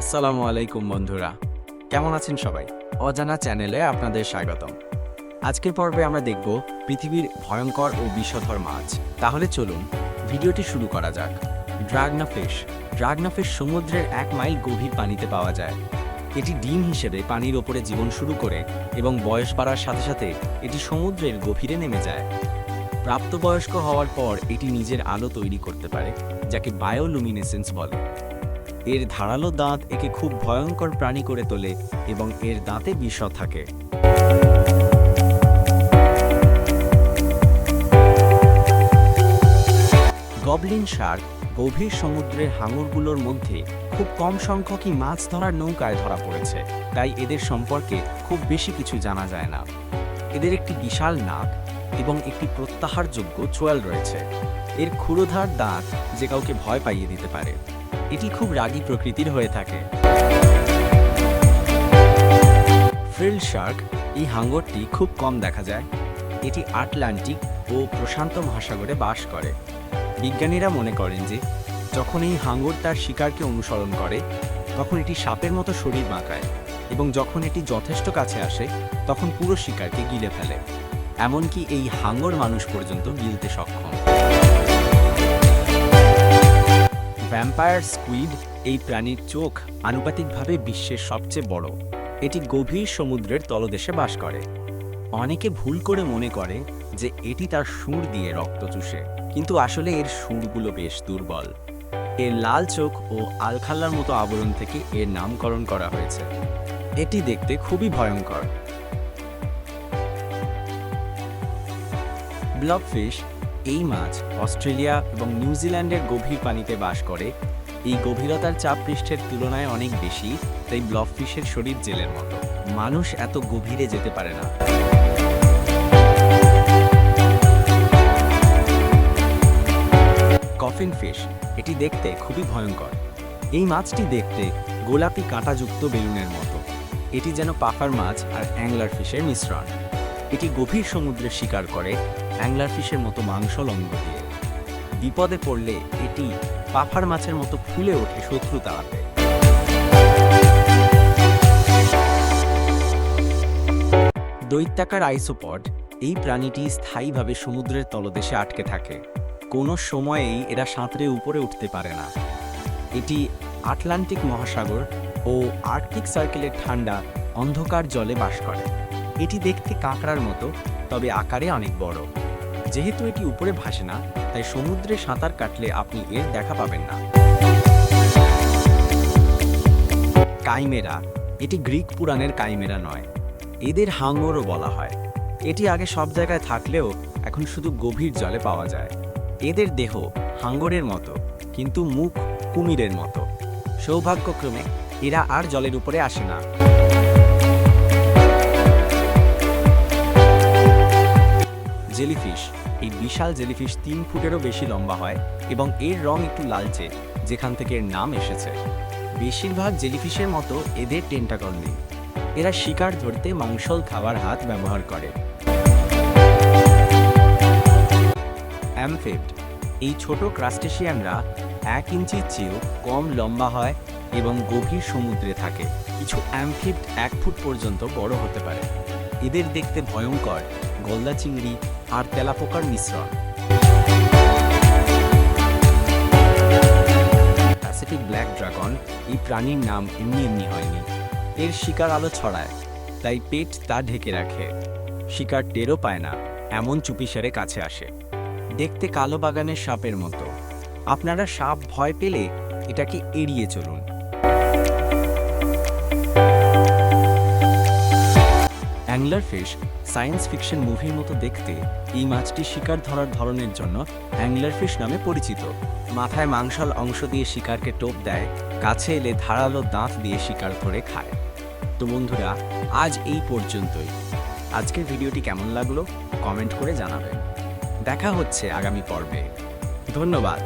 আসসালামু আলাইকুম, বন্ধুরা। কেমন আছেন সবাই? অজানা চ্যানেলে আপনাদের স্বাগতম। আজকের পর্বে আমরা দেখব পৃথিবীর ভয়ঙ্কর ও বিষধর মাছ। তাহলে চলুন ভিডিওটি শুরু করা যাক। ড্রাগনা ফিশ ড্রাগনা ফিশ সমুদ্রের এক মাইল গভীর পানিতে পাওয়া যায়। এটি ডিম হিসেবে পানির ওপরে জীবন শুরু করে এবং বয়স বাড়ার সাথে সাথে এটি সমুদ্রের গভীরে নেমে যায়। প্রাপ্তবয়স্ক হওয়ার পর এটি নিজের আলো তৈরি করতে পারে, যাকে বায়োলুমিনেসেন্স বলে। এর ধারালো দাঁত একে খুব ভয়ঙ্কর প্রাণী করে তোলে এবং এর দাঁতে বিষ থাকে। গবলিন শার্ক গভীর সমুদ্রের হাঙরগুলোর মধ্যে খুব কম সংখ্যকই মাছ ধরার নৌকায় ধরা পড়েছে, তাই এদের সম্পর্কে খুব বেশি কিছু জানা যায় না। এদের একটি বিশাল নাক এবং একটি প্রত্যাহারযোগ্য চোয়াল রয়েছে। এর ক্ষুরোধার দাঁত যে কাউকে ভয় পাইয়ে দিতে পারে। এটি খুব রাগী প্রকৃতির হয়ে থাকে। ফ্রিল শার্ক, এই হাঙ্গরটি খুব কম দেখা যায়। এটি আটলান্টিক ও প্রশান্ত মহাসাগরে বাস করে। বিজ্ঞানীরা মনে করেন যে, যখন এই হাঙ্গর তার শিকারকে অনুসরণ করে, তখন এটি সাপের মতো শরীর বাঁকায় এবং যখন এটি যথেষ্ট কাছে আসে, তখন পুরো শিকারকে গিলে ফেলে। এমনকি এই হাঙ্গর মানুষ পর্যন্ত গিলতে সক্ষম। ভ্যাম্পায়ার স্কুইড এই প্রাণীর চোখ আনুপাতিকভাবে বিশ্বের সবচেয়ে বড়। এটি গভীর সমুদ্রের তলদেশে বাস করে। অনেকে ভুল করে মনে করে যে এটি তার সুর দিয়ে রক্ত চুষে, কিন্তু আসলে এর সুরগুলো বেশ দুর্বল। এর লাল চোখ ও আলখাল্লার মতো আবরণ থেকে এর নামকরণ করা হয়েছে। এটি দেখতে খুবই ভয়ঙ্কর। ব্লবফিশ এই মাছ অস্ট্রেলিয়া এবং নিউজিল্যান্ডের গভীর পানিতে বাস করে। এই গভীরতার চাপ পৃষ্ঠের তুলনায় অনেক বেশি, তাই ব্লবফিশের শরীর জেলের মতো। মানুষ এত গভীরে যেতে পারে না। কফিন ফিশ, এটি দেখতে খুবই ভয়ঙ্কর। এই মাছটি দেখতে গোলাপি কাঁটাযুক্ত বেলুনের মতো। এটি যেন পাফার মাছ আর অ্যাংলার ফিশের মিশ্রণ। এটি গভীর সমুদ্রে শিকার করে অ্যাংলার ফিশের মতো মাংস লঙ্ঘ দিয়ে। বিপদে পড়লে এটি পাফার মাছের মতো ফুলে ওঠে, শত্রু তাড়াতে। দৈত্যাকার আইসোপড এই প্রাণীটি স্থায়ীভাবে সমুদ্রের তলদেশে আটকে থাকে। কোনো সময়েই এরা সাঁতরে উপরে উঠতে পারে না। এটি আটলান্টিক মহাসাগর ও আর্কটিক সার্কেলের ঠান্ডা অন্ধকার জলে বাস করে। এটি দেখতে কাঁকড়ার মতো, তবে আকারে অনেক বড়। যেহেতু এটি উপরে ভাসে না, তাই সমুদ্রে সাঁতার কাটলে আপনি এর দেখা পাবেন না। কাইমেরা। এটি গ্রিক পুরাণের কাইমেরা নয়। এদের হাঙ্গরও বলা হয়। এটি আগে সব জায়গায় থাকলেও এখন শুধু গভীর জলে পাওয়া যায়। এদের দেহ হাঙ্গরের মতো, কিন্তু মুখ কুমিরের মতো। সৌভাগ্যক্রমে এরা আর জলের উপরে আসে না। জেলিফিশ। এই বিশাল জেলিফিশ তিন ফুটেরও বেশি লম্বা হয় এবং এর রং একটু লালচে, যেখান থেকে এর নাম এসেছে। বেশিরভাগ জেলিফিশের মতো এদের টেন্টাকল নেই এরা শিকার ধরতে মাংসল খাবার হাত ব্যবহার করে। অ্যামফেড এই ছোট ক্রাস্টেশিয়ানরা এক ইঞ্চির চেয়েও কম লম্বা হয় এবং গভীর সমুদ্রে থাকে। কিছু অ্যামফিড এক ফুট পর্যন্ত বড় হতে পারে। এদের দেখতে ভয়ঙ্কর, গলদা চিংড়ি আর তেলাপোকার মিশ্রণ। প্যাসিফিক ব্ল্যাক ড্রাগন এই প্রাণীর নাম এমনি এমনি হয়নি। এর শিকার আলো ছড়ায়, তাই পেট তা ঢেকে রাখে। শিকার টেরও পায় না, এমন চুপিসারে কাছে আসে। দেখতে কালো বাগানের সাপের মতো। আপনারা সাপ ভয় পেলে এটাকে এড়িয়ে চলুন। অ্যাংলার ফিশ সায়েন্স ফিকশন মুভির মতো দেখতে, এই মাছটি শিকার ধরার ধরনের জন্য অ্যাংলার ফিশ নামে পরিচিত। মাথায় মাংসল অংশ দিয়ে শিকারকে টোপ দেয়, কাছে এলে ধারালো দাঁত দিয়ে শিকার ধরে খায়। তো বন্ধুরা, আজ এই পর্যন্তই। আজকের ভিডিওটি কেমন লাগল? কমেন্ট করে জানাবেন। দেখা হচ্ছে আগামী পর্বে। ধন্যবাদ।